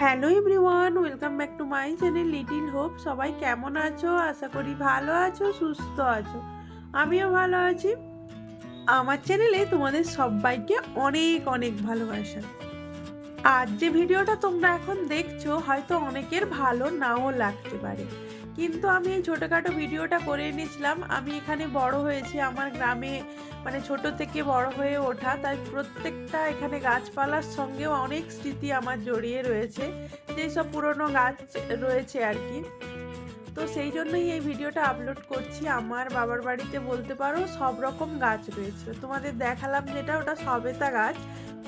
Hello everyone, welcome back to my channel Little Hope. সবাই কেমন আছো? আশা করি ভালো আছো, সুস্থ আছো। আমিও ভালো আছি। আমার চ্যানেলে তোমাদের সবাইকে অনেক অনেক ভালোবাসা। আর যে ভিডিওটা তোমরা এখন দেখছ, হয়তো অনেকের ভালো নাও লাগতে পারে। কিন্তু আমি এই ছোটোখাটো ভিডিওটা করে এনেছিলাম। আমি এখানে বড় হয়েছি, আমার গ্রামে মানে ছোট থেকে বড় হয়ে ওঠা। তাই প্রত্যেকটা এখানে গাছপালার সঙ্গেও অনেক স্মৃতি আমার জড়িয়ে রয়েছে, যেই সব পুরনো গাছ রয়েছে আর কি। তো সেই জন্যই এই ভিডিওটা আপলোড করছি। আমার বাবার বাড়িতে বলতে পারো সব রকম গাছ রয়েছে। তোমাদের দেখালাম যেটা, ওটা সবেতা গাছ।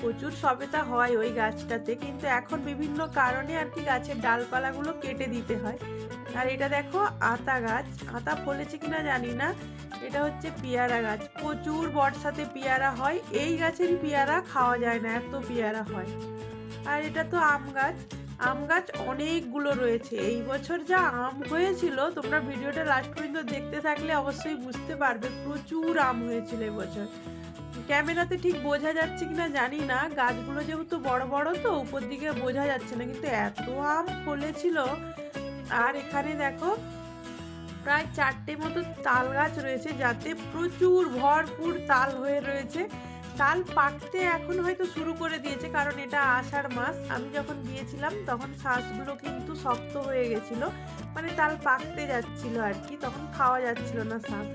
প্রচুর সবেতা হয় ওই গাছটাতে। কিন্তু এখন বিভিন্ন কারণে আর কি গাছের ডালপালাগুলো কেটে দিতে হয়। আর এটা দেখো আতা গাছ। আতা ফলেছে কিনা জানি না। এটা হচ্ছে পেয়ারা গাছ। প্রচুর বর্ষাতে পেয়ারা হয়। এই গাছেরই পেয়ারা খাওয়া যায় না, এত পেয়ারা হয়। আর এটা তো আম গাছ। আম গাছ অনেকগুলো রয়েছে। এই বছর যা আম হয়েছিল, তোমরা ভিডিওটা লাস্ট পর্যন্ত দেখতে থাকলে অবশ্যই বুঝতে পারবে, প্রচুর আম হয়েছিল এবছর ক্যামেরাতে ঠিক বোঝা যাচ্ছে কিনা জানি না। গাছগুলো যেহেতু বড় বড়, তো উপর দিকে বোঝা যাচ্ছে না। কিন্তু এত আম ফলেছিল আর এখানে দেখো প্রায় চারটে মতো তাল গাছ রয়েছে যাতে প্রচুর ভরপুর তাল হয়ে রয়েছে। তাল পাকতে এখন হয়তো শুরু করে দিয়েছে, কারণ এটা আষাঢ় মাস। আমি যখন গিয়েছিলাম তখন শ্বাসগুলো কিন্তু শক্ত হয়ে গেছিল মানে তাল পাকতে যাচ্ছিল আর কি, তখন খাওয়া যাচ্ছিল না শ্বাস।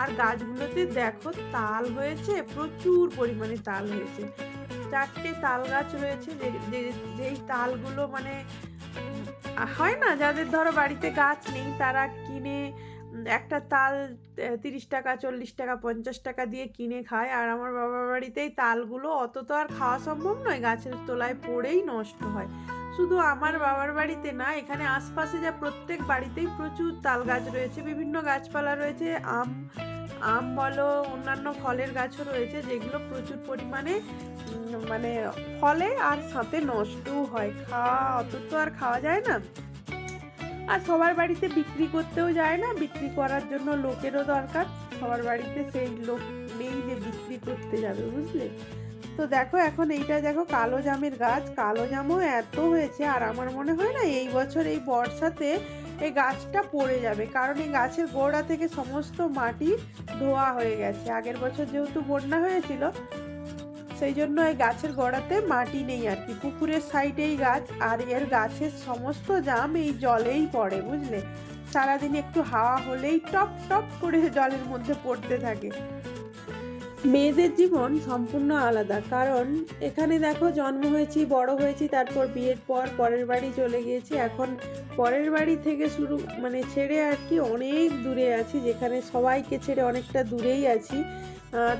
আর গাছগুলোতে দেখো তাল হয়েছে, প্রচুর পরিমাণে তাল হয়েছে। চারটে তাল গাছ রয়েছে যেই তালগুলো মানে হয় না? যাদের ধরো বাড়িতে গাছ নেই, তারা কিনে একটা তাল তিরিশ টাকা, চল্লিশ টাকা, পঞ্চাশ টাকা দিয়ে কিনে খায়। আর আমার বাবার বাড়িতেই তালগুলো অত তো আর খাওয়া সম্ভব নয়, গাছের তলায় পড়েই নষ্ট হয়। শুধু আমার বাবার বাড়িতে না, এখানে আশপাশে যা প্রত্যেক বাড়িতেই প্রচুর তাল গাছ রয়েছে, বিভিন্ন গাছপালা রয়েছে, আম আম, বলো, অন্যান্য ফলের গাছও রয়েছে যেগুলো প্রচুর পরিমাণে মানে ফলে আর সাথে নষ্টও হয়। খাওয়া অত তো আর খাওয়া যায় না। আর সবার বাড়িতে বিক্রি করতেও যায় না, বিক্রি করার জন্য লোকেরও দরকার। সবার বাড়িতে সেই লোক নেই যে বিক্রি করতে যাবে, বুঝলে? তো দেখো এখন এইটা দেখো কালো জামের গাছ, কালো জামও এত হয়েছে আর আমার মনে হয় না এই বছর এই বর্ষাতে এই গাছটা পড়ে যাবে। কারণ এই গাছের গোড়া থেকে সমস্ত মাটি ধোয়া হয়ে গেছে। আগের বছর যেহেতু বন্যা হয়েছিল, সেই জন্য এই গাছের গোড়াতে মাটি নেই আর কি। পুকুরের সাইডেই গাছ আর এর গাছের সমস্ত জাম এই জলেই পড়ে, বুঝলে? সারাদিন একটু হাওয়া হলেই টপ টপ করে জলের মধ্যে পড়তে থাকে। মেয়েদের জীবন সম্পূর্ণ আলাদা। কারণ এখানে দেখো জন্ম হয়েছি, বড় হয়েছি, তারপর বিয়ের পর পরের বাড়ি চলে গিয়েছি। এখন পরের বাড়ি থেকে শুরু মানে ছেড়ে আর কি অনেক দূরে আছি, যেখানে সবাইকে ছেড়ে অনেকটা দূরেই আছি।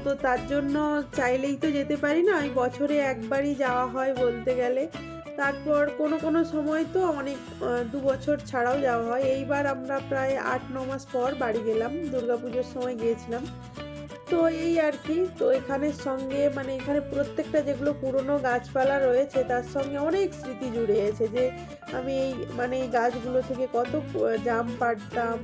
তো তার জন্য চাইলেই তো যেতে পারি না, ওই বছরে একবারই যাওয়া হয় বলতে গেলে। তারপর কোনো কোনো সময় তো অনেক দু বছর ছাড়াও যাওয়া হয়। এইবার আমরা প্রায় আট, ন মাস পর বাড়ি গেলাম, দুর্গাপুজোর সময় গিয়েছিলাম। তো এই আর কি। তো এখানের সঙ্গে মানে এখানে প্রত্যেকটা যেগুলো পুরনো গাছপালা রয়েছে, তার সঙ্গে অনেক স্মৃতি জুড়ে আছে যে আমি এই মানে এই গাছগুলো থেকে কত জাম পাড়তাম,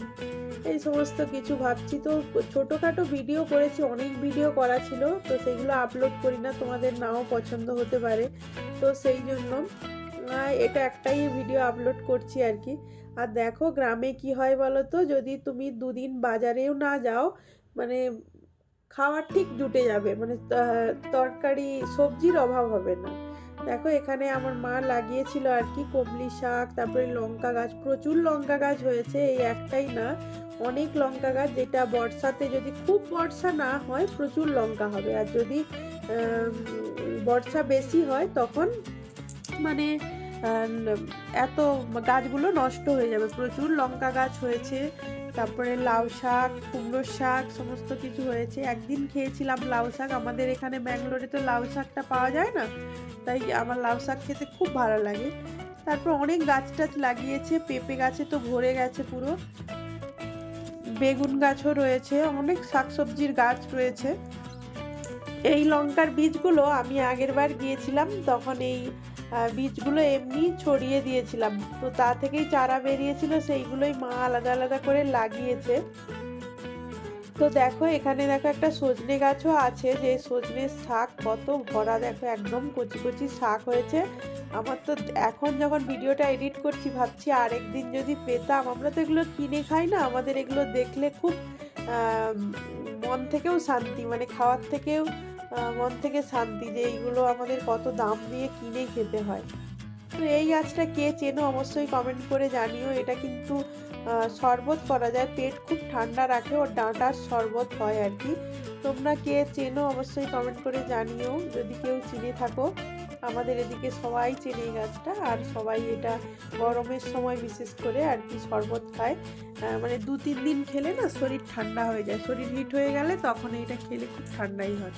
এই সমস্ত কিছু ভাবছি। তো ছোটোখাটো ভিডিও করেছি, অনেক ভিডিও করা ছিল, তো সেগুলো আপলোড করি না, তোমাদের নাও পছন্দ হতে পারে। তো সেই জন্য এটা একটাই ভিডিও আপলোড করছি আর কি। আর দেখো গ্রামে কি হয় বলো তো, যদি তুমি দুদিন বাজারেও না যাও মানে খাওয়ার ঠিক জুটে যাবে মানে তরকারি, সবজির অভাব হবে না। দেখো, এখানে আমার মা লাগিয়েছিল আর কি কবলি শাক, তারপরে লঙ্কা গাছ, প্রচুর লঙ্কা গাছ হয়েছে, এই একটাই না। অনেক লঙ্কা গাছ, যেটা বর্ষাতে যদি খুব বর্ষা না হয়, প্রচুর লঙ্কা হবে। আর যদি বর্ষা বেশি হয়, তখন মানে এত গাছগুলো নষ্ট হয়ে যাবে। প্রচুর লঙ্কা গাছ হয়েছে। তারপরে লাউ শাক কুমড়ো শাক, সমস্ত কিছু হয়েছে। একদিন খেয়েছিলাম লাউ শাক। আমাদের এখানে ব্যাঙ্গালোরে তো লাউ শাকটা পাওয়া যায় না, তাই আমার লাউ শাক খেতে খুব ভালো লাগে। তারপর অনেক গাছ টাছ লাগিয়েছে, পেঁপে গাছে তো ভরে গেছে পুরো। বেগুন গাছও রয়েছে, অনেক শাকসবজির গাছ রয়েছে। এই লঙ্কার বীজগুলো আমি আগের বার গিয়েছিলাম, তখন এই বীজগুলো এমনি ছড়িয়ে দিয়েছিলাম। তো তা থেকেই চারা বেরিয়েছিল, সেইগুলোই মা আলাদা আলাদা করে লাগিয়েছে। তো দেখো, এখানে দেখো একটা সজনে গাছও আছে। যে সজনের শাক কত ভরা, দেখো একদম কচি কচি শাক হয়েছে। আমার তো এখন যখন ভিডিওটা এডিট করছি, ভাবছি আরেক দিন যদি পেতাম। আমরা তো এগুলো কিনে খাই না, আমাদের এগুলো দেখলে খুব মন থেকেও শান্তি মানে খাওয়ার থেকেও মন থেকে শান্তি যে এইগুলো আমাদের কত দাম দিয়ে কিনে খেতে হয়। তো এই গাছটা কে চেনো অবশ্যই কমেন্ট করে জানিও। এটা কিন্তু শরবত করা যায়। পেট খুব ঠান্ডা রাখে, ওর ডাঁটার শরবত হয় আর কি। তোমরা কে চেনো অবশ্যই কমেন্ট করে জানিও। যদি কেউ চিনে থাকো, আমাদের এদিকে সবাই চেনে এই গাছটা। আর সবাই এটা গরমের সময় বিশেষ করে আর কি শরবত খায়। মানে দু তিন দিন খেলে না শরীর ঠান্ডা হয়ে যায়। শরীর হিট হয়ে গেলে তখন এটা খেলে খুব ঠান্ডাই হয়।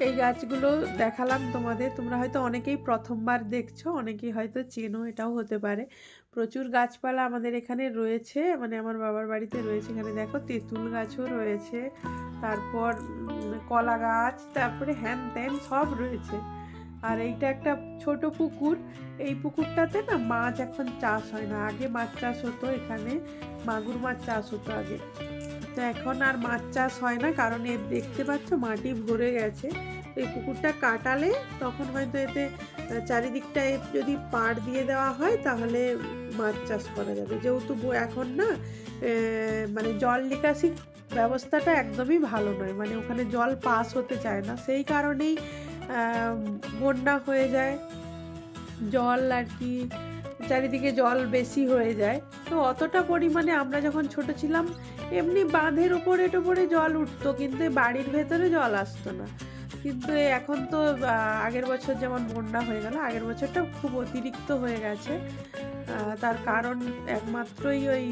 এই গাছগুলো দেখালাম তোমাদের। তোমরা হয়তো অনেকেই প্রথমবার দেখছ, অনেকেই হয়তো চেনো, এটাও হতে পারে। প্রচুর গাছপালা আমাদের এখানে রয়েছে মানে আমার বাবার বাড়িতে রয়েছে এখানে। দেখো, তেঁতুল গাছও রয়েছে, তারপর কলা গাছ, তারপরে হ্যান ত্যান সব রয়েছে। আর এইটা একটা ছোট পুকুর। এই পুকুরটাতে না মাছ এখন চাষ হয় না। আগে মাছ চাষ হতো এখানে, মাগুর মাছ চাষ হতো আগে। তো এখন আর মাছ চাষ হয় না, কারণ এর দেখতে পাচ্ছ মাটি ভরে গেছে। তো এই পুকুরটা কাটালে তখন হয়তো এতে চারিদিকটা যদি পাড় দিয়ে দেওয়া হয়, তাহলে মাছ চাষ করা যাবে। যেহেতু এখন না মানে জল নিকাশি ব্যবস্থাটা একদমই ভালো নয় মানে ওখানে জল পাস হতে চায় না। সেই কারণেই বন্যা হয়ে যায়, জল আর কি, চারিদিকে জল বেশি হয়ে যায়। তো অতটা পরিমাণে আমরা যখন ছোট ছিলাম এমনি বাঁধের ওপরে টোপরে জল উঠতো, কিন্তু বাড়ির ভেতরে জল আসতো না। কিন্তু এখন তো আগের বছর যেমন বন্যা হয়ে গেল, আগের বছরটা খুব অতিরিক্ত হয়ে গেছে। তার কারণ একমাত্রই ওই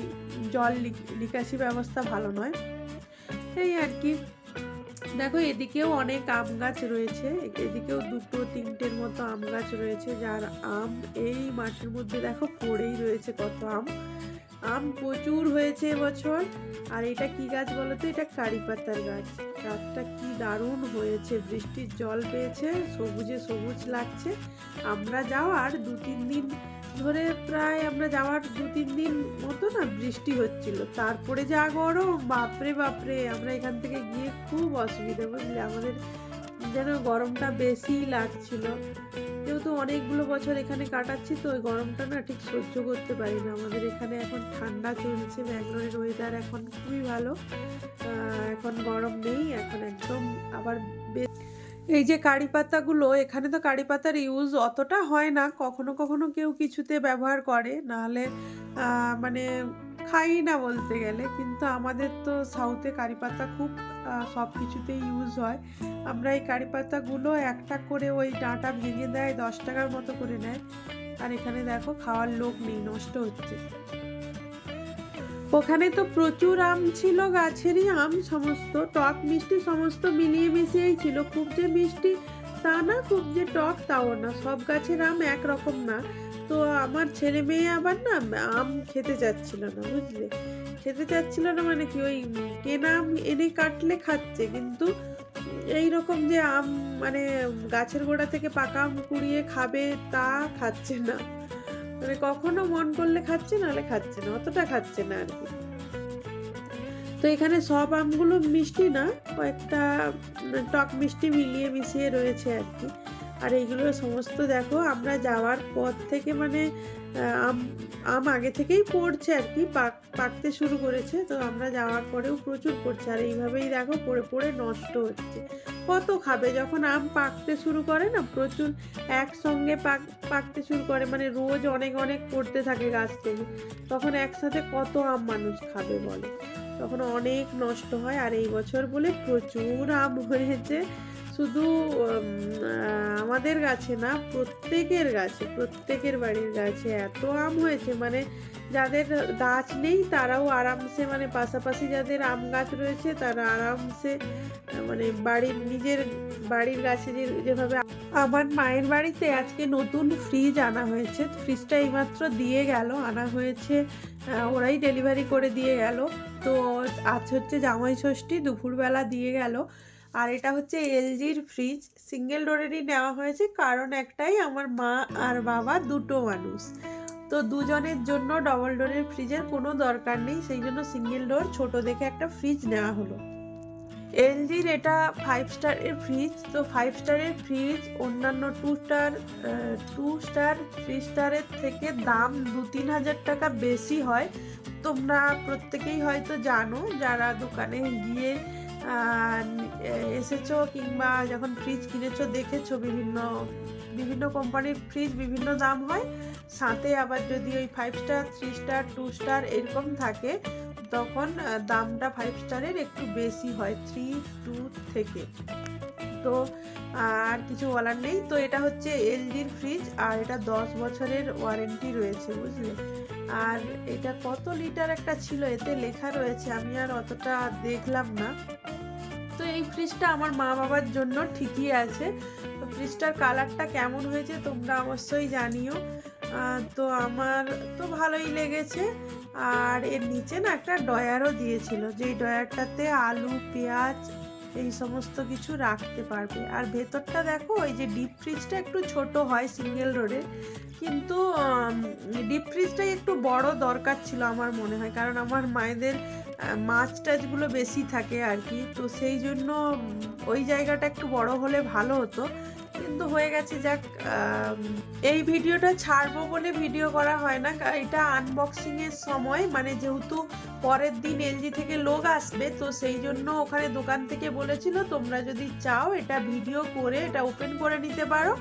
জল নিকাশি ব্যবস্থা ভালো নয়। এই আর কি। দেখো, এদিকেও অনেক আম গাছ রয়েছে। এদিকেও দুটো, তিনটের মতো আম গাছ রয়েছে, যার আম এই মাঠের মধ্যে দেখো পড়েই রয়েছে কত আম। আম প্রচুর হয়েছে এবছর। আর এটা কি গাছ বলো তো? এটা কারি পাতার গাছ। গাছটা কি দারুণ হয়েছে। বৃষ্টির জল পেয়েছে, সবুজে সবুজ লাগছে। আমরা যাওয়ার দু তিন দিন ধরে প্রায় আমরা যাওয়ার দু তিন দিন মতো না বৃষ্টি হচ্ছিল। তারপরে যা গরম, বাপরে বাপরে! আমরা এখান থেকে গিয়ে খুব অসুবিধা বুঝলে? আমাদের যেন গরমটা বেশিই লাগছিল। যেহেতু অনেকগুলো বছর এখানে কাটাচ্ছি, তো ওই গরমটা না ঠিক সহ্য করতে পারি না আমাদের এখানে এখন ঠান্ডা চলছে, ব্যাঙ্গালোরের ওয়েদার এখন খুবই ভালো। এখন গরম নেই, এখন একদম আবার বে- এই যে কারি পাতাগুলো, এখানে তো কারি পাতার ইউজ অতটা হয় না। কখনো কখনো কেউ কিছুতে ব্যবহার করে, নাহলে মানে খাই না বলতে গেলে। কিন্তু আমাদের তো সাউথে কারি পাতা খুব সব কিছুতেই ইউজ হয়। আমরা এই কারি পাতাগুলো একটা করে ওই ডাঁটা ভেঙে দেয়, দশ টাকার মতো করে নেয়। আর এখানে দেখো, খাওয়ার লোক নেই, নষ্ট হচ্ছে। ওখানে তো প্রচুর আম ছিল, গাছেরই আম, সমস্ত টক মিষ্টি সমস্ত মিলিয়ে মিশিয়েই ছিল। খুব যে মিষ্টি তা না, খুব যে টক তাও না, সব গাছের আম একরকম না। তো আমার ছেলে মেয়ে আবার না আম খেতে চাচ্ছিল না, বুঝলে? খেতে চাচ্ছিল না মানে কি, ওই কেনা আম এনে কাটলে খাচ্ছে, কিন্তু এই রকম যে আম মানে গাছের গোড়া থেকে পাকা আম কুড়িয়ে খাবে তা খাচ্ছে না। মানে কখনো মন করলে খাচ্ছে, নাহলে খাচ্ছে না। অতটা খাচ্ছে না আর কি। তো এখানে সব আমগুলো মিষ্টি না, কয়েকটা টক মিষ্টি মিলিয়ে মিশিয়ে রয়েছে আর কি। আর এইগুলো সমস্ত দেখো, আমরা যাওয়ার পর থেকে মানে আম আম আগে থেকেই পড়ছে আর কি, পাক, পাকতে শুরু করেছে। তো আমরা যাওয়ার পরেও প্রচুর পড়ছে। আর এইভাবেই দেখো, পড়ে পড়ে নষ্ট হচ্ছে। কত খাবে? যখন আম পাকতে শুরু করে না, প্রচুর একসঙ্গে পাক, পাকতে শুরু করে। মানে রোজ অনেক অনেক পড়তে থাকে গাছ থেকে। তখন একসাথে কত আম মানুষ খাবে বলে? তখন অনেক নষ্ট হয়। আর এই বছর বলে প্রচুর আম হয়েছে। শুধু আমাদের গাছে না, প্রত্যেকের গাছে, প্রত্যেকের বাড়ির গাছে এত আম হয়েছে। মানে যাদের গাছ নেই, তারাও আরামসে মানে পাশাপাশি যাদের আম গাছ রয়েছে, তারা আরামসে মানে বাড়ির নিজের, বাড়ির গাছে যেভাবে আমার মায়ের বাড়িতে আজকে নতুন ফ্রিজ আনা হয়েছে। ফ্রিজটা এইমাত্র দিয়ে গেল, আনা হয়েছে ওরাই ডেলিভারি করে দিয়ে গেল। তো আজ হচ্ছে জামাই ষষ্ঠী, দুপুরবেলা দিয়ে গেল। আর এটা হচ্ছে এলজির ফ্রিজ। সিঙ্গেল ডোরেরই নেওয়া হয়েছে, কারণ একটাই আমার মা আর বাবা দুটো মানুষ। তো দুজনের জন্য ডবল ডোরের ফ্রিজের কোনো দরকার নেই, সেই জন্য সিঙ্গেল ডোর ছোট দেখে একটা ফ্রিজ নেওয়া হলো। এলজির এটা ফাইভ স্টারের ফ্রিজ তো ফাইভ স্টারের ফ্রিজ অন্যান্য two star two star three স্টারের থেকে দাম দু তিন হাজার টাকা বেশি হয়। তোমরা প্রত্যেকেই হয়তো জানো, যারা দোকানে গিয়ে এসেছ কিংবা যখন ফ্রিজ কিনেছো, দেখেছ বিভিন্ন বিভিন্ন কোম্পানির ফ্রিজ বিভিন্ন দাম হয়। সাথে আবার যদি ওই five star three star two star এরকম থাকে, তখন দামটা ফাইভ স্টারের একটু বেশি হয় থ্রি টু থেকে। তো, আর কিছু বলার নেই। তো এটা হচ্ছে এলজির ফ্রিজ আর এটা দশ বছরের ওয়ারেন্টি রয়েছে, বুঝলে? আর এটা কত লিটার একটা ছিল? এতে লেখা রয়েছে, আমি আর অতটা দেখলাম না। এই ফ্রিজটা আমার মা বাবার জন্য ঠিকই আছে। তো ফ্রিজটার কালারটা কেমন হয়েছে তোমরা অবশ্যই জানিও। তো আমার তো ভালোই লেগেছে। আর এর নিচে না একটা ডয়ারও দিয়েছিল। যেই ডয়ারটাতে আলু, পেঁয়াজ এই সমস্ত কিছু রাখতে পারবে। আর ভেতরটা দেখো, ওই যে ডিপ ফ্রিজটা একটু ছোট হয় সিঙ্গেল রোডে কিন্তু ডিপ ফ্রিজটাই একটু বড় দরকার ছিল আমার মনে হয়। কারণ আমার মায়েদের মাছ টাছগুলো বেশি থাকে আর কি। তো সেই জন্য ওই জায়গাটা একটু বড় হলে ভালো হতো। কিন্তু হয়ে গেছে, যাক এই ভিডিওটা ছাড়বো বলে ভিডিও করা হয় না এটা আনবক্সিং এর সময় মানে যেহেতু পরের দিন এলজি থেকে লোক আসবে, তো সেই জন্য ওখানে দোকান থেকে বলেছিল, তোমরা যদি চাও এটা ভিডিও করে, এটা ওপেন করে নিতে পারো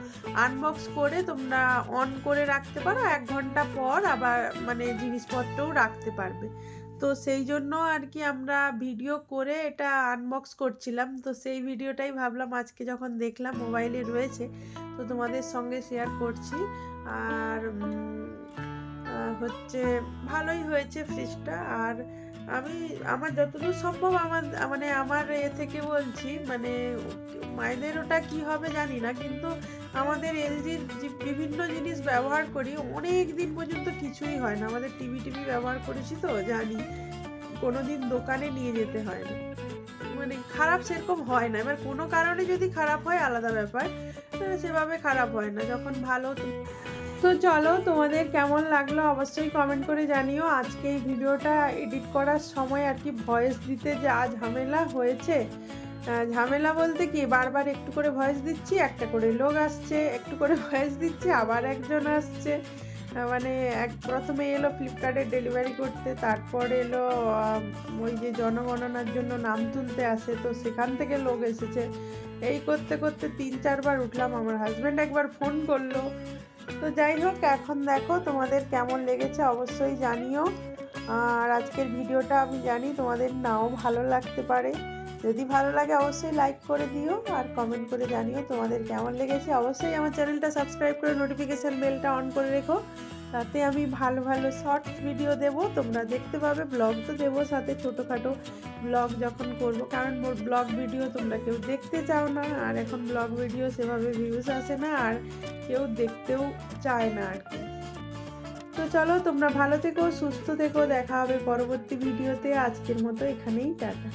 আনবক্স করে তোমরা অন করে রাখতে পারো, এক ঘণ্টা পর আবার মানে জিনিসপত্রও রাখতে পারবে। তো সেই জন্য আর কি আমরা ভিডিও করে এটা আনবক্স করছিলাম। তো সেই ভিডিওটাই ভাবলাম আজকে যখন দেখলাম মোবাইলে রয়েছে, তো তোমাদের সঙ্গে শেয়ার করছি। আর হচ্ছে ভালোই হয়েছে ফ্রিজটা আর আমি, আমার যতদূর সম্ভব আমার মানে আমার এ থেকে বলছি মানে মায়েদের ওটা কি হবে জানি না। কিন্তু আমাদের এলজির বিভিন্ন জিনিস ব্যবহার করি, অনেক দিন পর্যন্ত কিছুই হয় না। আমাদের টিভি টিভি ব্যবহার করেছি তো, জানি। কোনো দিন দোকানে নিয়ে যেতে হয় না। মানে খারাপ সেরকম হয় না। এবার কোনো কারণে যদি খারাপ হয়, আলাদা ব্যাপার। সেভাবে খারাপ হয় না। যখন ভালো তো- চলো, তোমাদের কেমন লাগল অবশ্যই কমেন্ট করে জানিও। আজকে এই ভিডিওটা এডিট করার সময় আর কি ভয়েস দিতে যা ঝামেলা হয়েছে ঝামেলা বলতে কি, বারবার একটু করে ভয়েস দিচ্ছি, একটা করে লোক আসছে, একটু করে ভয়েস দিচ্ছি, আবার একজন আসছে। মানে এক, প্রথমে এলো ফ্লিপকার্টে ডেলিভারি করতে, তারপর এলো ওই যে জনগণনার জন্য নাম তুলতে আসে, তো সেখান থেকে লোক এসেছে। এই করতে করতে তিন, চারবার উঠলাম, আমার হাজব্যান্ড একবার ফোন করল। তো যাই হোক, এখন দেখো তোমাদের কেমন লেগেছে, অবশ্যই জানিও। আর আজকের ভিডিওটা আমি জানি, তোমাদের নাও ভালো লাগতে পারে। যদি ভালো লাগে অবশ্যই লাইক করে দিও আর কমেন্ট করে জানিও তোমাদের কেমন লেগেছে। অবশ্যই আমার চ্যানেলটা সাবস্ক্রাইব করে নোটিফিকেশান বেলটা অন করে রেখো। তাতে আমি ভালো ভালো শর্টস ভিডিও দেব। তোমরা দেখতে পাবে ব্লগ তো দেবো সাথে ছোটোখাটো ব্লগ যখন করব। কারণ মোর ব্লগ ভিডিও তোমরা কেউ দেখতে চাও না। আর এখন ব্লগ ভিডিও সেভাবে ভিউজ আসে না আর কেউ দেখতেও চায় না আর কি। তো চলো, তোমরা ভালো থেকো, সুস্থ থেকো। দেখা হবে পরবর্তী ভিডিওতে আজকের মতো এখানেই টাটা।